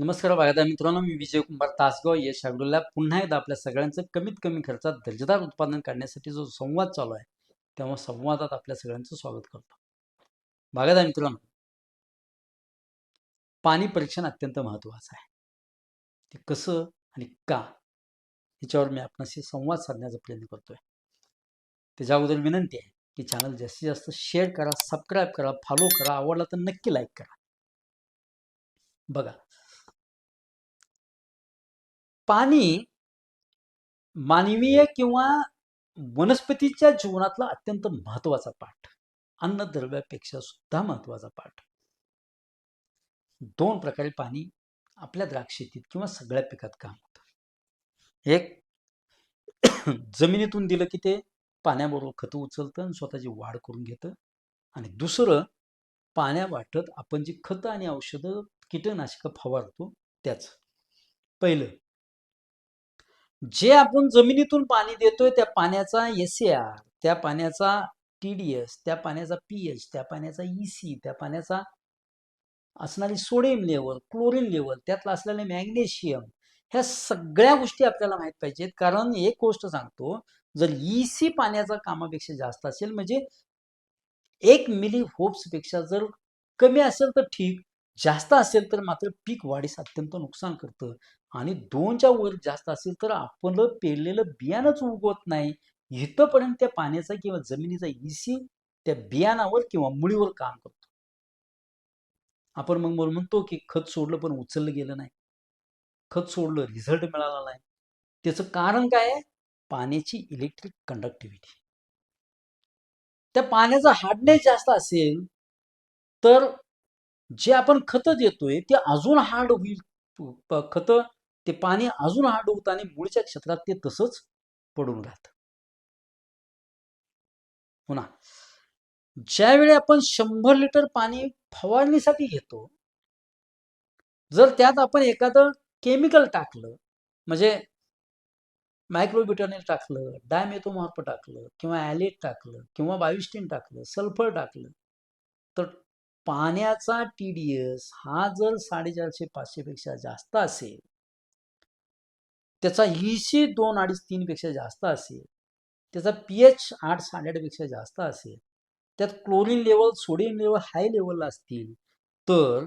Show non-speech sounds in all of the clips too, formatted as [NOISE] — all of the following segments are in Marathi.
नमस्कार बागायतदार मित्रांनो मी विजय कुमार तासगाव यश शागडूला पुन्हा एकदा आपल्या सगळ्यांचं कमीत कमी खर्चात दर्जेदार उत्पादन काढण्यासाठी जो संवाद चालू आहे तेव्हा संवादात आपल्या सगळ्यांचं स्वागत करतो. बागायतदार मित्रांनो पाणी परीक्षण अत्यंत महत्वाचं आहे. ते कसं आणि का ह्याच्यावर मी आपणाशी संवाद साधण्याचा प्रयत्न करतोय. त्याच्या अगोदर विनंती आहे की चॅनल जास्तीत जास्त शेअर करा सबस्क्राईब करा फॉलो करा आवडला तर नक्की लाईक करा. बघा पाणी मानवीय किंवा वनस्पतीच्या जीवनातला अत्यंत महत्त्वाचा पाठ. अन्नद्रव्यापेक्षा सुद्धा महत्त्वाचा पाठ. दोन प्रकारे पाणी आपल्या द्राक्ष शेतीत किंवा सगळ्या पिकात काम होतं. एक [CLEARS THROAT] जमिनीतून दिलं की ते पाण्याबरोबर खतं उचलतं आणि स्वतःची वाढ करून घेतं. आणि दुसरं पाण्या वाटत आपण जी खतं आणि औषधं कीटकनाशकं फवारतो त्याच. पहिलं जे आपण जमिनीतून पाणी देतोय त्या पाण्याचा एस आर त्या पाण्याचा टी डी एस त्या पाण्याचा पी एच त्या पाण्याचा ई सी त्या पाण्याचा असणारी सोडियम लेवल क्लोरीन लेवल त्यातलं असलेले मॅग्नेशियम ह्या सगळ्या गोष्टी आपल्याला माहीत पाहिजेत. कारण एक गोष्ट सांगतो जर ई सी पाण्याचा कामापेक्षा जास्त असेल म्हणजे एक मिली पेक्षा जर कमी असेल तर ठीक जास्त असेल तर मात्र पीक वाढीस अत्यंत नुकसान करतं. आणि दोनच्या वर जास्त असेल तर आपण पेरलेलं बियाणंच उगवत नाही. इथंपर्यंत त्या पाण्याचा किंवा जमिनीचा इसी त्या बियाणावर किंवा मुळीवर काम करतो. आपण मग म्हणतो की खत सोडलं पण उचललं गेलं नाही. खत सोडलं रिझल्ट मिळाला नाही. त्याचं कारण काय आहे? पाण्याची इलेक्ट्रिक कंडक्टिव्हिटी त्या पाण्याचा हार्डनेस जास्त असेल तर जे आपण खतं देतोय ते अजून हार्ड होईल. खतं ते पाणी अजून हार्ड होतं आणि मुळच्या क्षेत्रात ते तसंच पडून राहत. पुन्हा ज्यावेळी आपण शंभर लिटर पाणी फवारणीसाठी घेतो जर त्यात आपण एखादं केमिकल टाकलं म्हणजे मायक्रोब्युटॅनिल टाकलं डायमेथोमॉर्फ टाकलं किंवा ॲलेट टाकलं किंवा बायोस्टीन टाकलं सल्फर टाकलं तर पाण्याचा टी डी एस हा जर साडेचारशे पाचशे पेक्षा जास्त असेल त्याचा ईसी दोन अडीच तीन पेक्षा जास्त असेल त्याचा पी एच आठ साडेआठपेक्षा जास्त असेल त्यात chlorine level sodium level high लेवलला असतील तर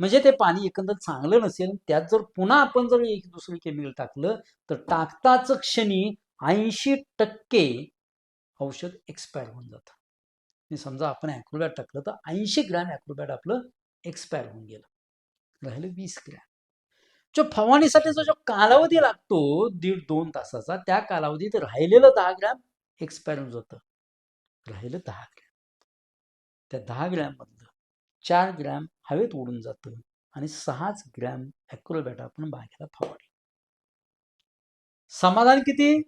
म्हणजे ते पाणी एकंदर चांगलं नसेल त्यात जर पुन्हा आपण जर एक दुसरं केमिकल टाकलं तर टाकताच क्षणी ऐंशी टक्के औषध एक्सपायर होऊन जातं. आणि समजा आपण ॲक्रोबॅट टाकलं तर ऐंशी ग्रॅम ॲक्रोबॅट आपलं एक्सपायर होऊन गेलं. राहिलं वीस ग्रॅम. जो फवारणीसाठीचा जो कालावधी लागतो दीड दोन तासाचा त्या कालावधीत राहिलेलं दहा ग्रॅम एक्सपायर होऊन जातं. राहिलं दहा ग्रॅम. त्या दहा ग्रॅम मधलं चार ग्रॅम हवेत उडून जातं आणि सहाच ग्रॅम ॲक्रोबॅट आपण बागेला फवारलं. समाधान किती?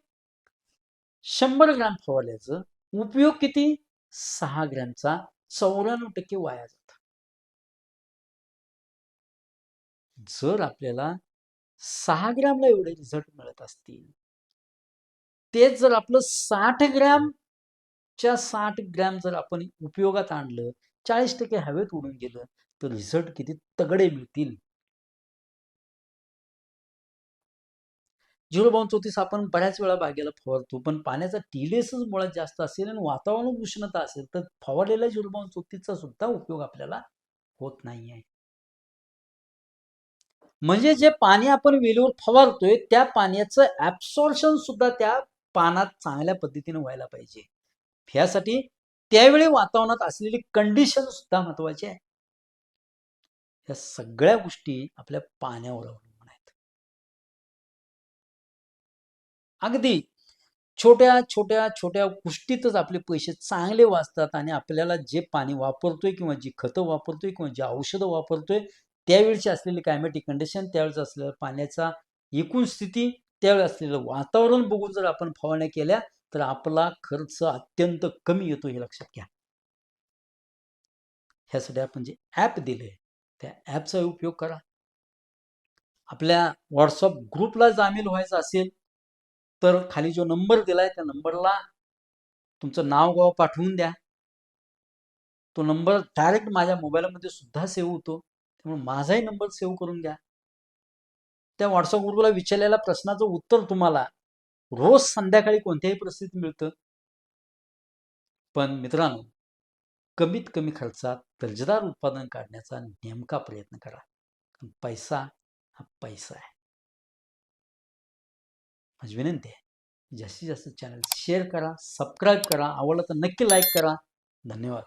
शंभर ग्रॅम फवारल्याचं. उपयोग किती? सहा ग्रॅमचा चौऱ्याण्णव टक्के वाया जातो. जर आपल्याला सहा ग्रॅमला एवढे रिझल्ट मिळत असतील तेच जर आपलं साठ ग्रॅमच्या साठ ग्रॅम जर आपण उपयोगात आणलं चाळीस टक्के हवेत उडून गेलं तर रिझल्ट किती तगडे मिळतील? झिरो बावन चौतीस आपण बऱ्याच वेळा बागेला फवारतो पण पाण्याचा टीलेसच मुळात जास्त असेल आणि वातावरण उष्णता असेल तर फवारलेल्या झिरो बावन चौतीसचा सुद्धा उपयोग आपल्याला होत नाही आहे म्हणजे जे पाणी आपण वेलीवर फवारतोय त्या पाण्याचं ऍब्सॉर्शन सुद्धा त्या पानात चांगल्या पद्धतीने व्हायला पाहिजे. ह्यासाठी त्यावेळी वातावरणात असलेली कंडिशन सुद्धा महत्वाची आहे. या सगळ्या गोष्टी आपल्या पाण्यावर अगदी छोट्या छोट्या छोट्या गोष्टीतच आपले पैसे चांगले वाचतात आणि आपल्याला जे पाणी वापरतोय किंवा जी खतं वापरतोय किंवा जे औषधं वापरतोय त्यावेळची असलेली क्लायमॅटिक कंडिशन त्यावेळेस असलेला पाण्याचा एकूण स्थिती त्यावेळेस असलेलं वातावरण बघून जर आपण फवारण्या केल्या तर आपला खर्च अत्यंत कमी येतो हे लक्षात घ्या. ह्यासाठी आपण जे ॲप दिले त्या ॲपचा उपयोग करा. आपल्या व्हॉट्सअप ग्रुपला जामील व्हायचं असेल तर खाली जो नंबर दिलाय त्या नंबरला तुमचं नाव गाव पाठवून द्या. तो नंबर डायरेक्ट माझ्या मोबाईलमध्ये सुद्धा सेव्ह होतो. त्यामुळे माझाही नंबर सेव्ह करून द्या. त्या व्हॉट्सअप ग्रुपला विचारलेल्या प्रश्नाचं उत्तर तुम्हाला रोज संध्याकाळी कोणत्याही परिस्थितीत मिळतं. पण मित्रांनो कमीत कमी खर्चात दर्जेदार उत्पादन काढण्याचा नेमका प्रयत्न करा. पैसा हा पैसा आहे. माझी विनंती आहे. जास्तीत जास्त चॅनल शेअर करा सबस्क्राईब करा आवडलं तर नक्की लाईक करा. धन्यवाद.